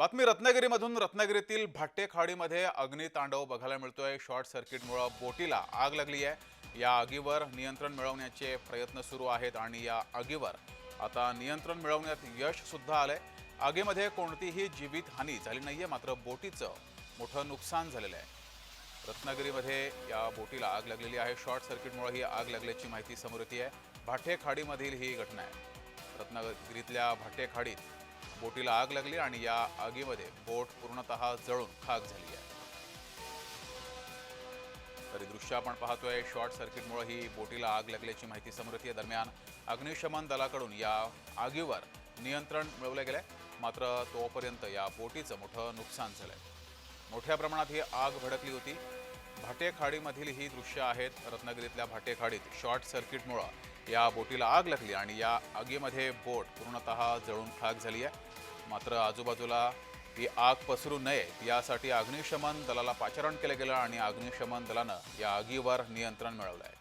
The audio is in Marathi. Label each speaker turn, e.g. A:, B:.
A: बातमी रत्नागिरीमधून. रत्नागिरीतील भाट्टे खाडीमध्ये अग्नितांडव बघायला मिळतोय. शॉर्ट सर्किटमुळं बोटीला आग लागली आहे. या आगीवर नियंत्रण मिळवण्याचे प्रयत्न सुरू आहेत आणि या आगीवर आता नियंत्रण मिळवण्यात यश सुद्धा आलंय. आगीमध्ये कोणतीही जीवितहानी झाली नाहीये मात्र बोटीचं मोठं नुकसान झालेलं आहे. रत्नागिरीमध्ये या बोटीला आग लागलेली आहे. शॉर्ट सर्किटमुळे ही आग लागल्याची माहिती समोर येते. आहे भाटे खाडीमधील ही घटना आहे. रत्नागिरीतल्या भाटे खाडीत बोटीला आग लागली आणि या आगीमध्ये बोट पूर्णतः जळून खाक झाली आहे. तरी दृश्य आपण पाहतोय शॉर्ट सर्किटमुळे ही बोटीला आग लागल्याची माहिती समोर येते दरम्यान अग्निशमन दलाकडून या आगीवर नियंत्रण मिळवलं गेलंय मात्र तोपर्यंत या बोटीचं मोठं नुकसान झालंय. मोठ्या प्रमाणात ही आग भडकली होती. भाटेखाडीमधील ही दृश्य आहेत. रत्नागिरीतल्या भाटेखाडीत शॉर्ट सर्किटमुळं या बोटीला आग लागली आणि या आगीमध्ये बोट पूर्णतः जळून खाक झाली आहे. मात्र आजूबाजूला ही आग पसरू नये यासाठी अग्निशमन दलाला पाचारण केलं गेलं आणि अग्निशमन दलानं या आगीवर नियंत्रण मिळवलं आहे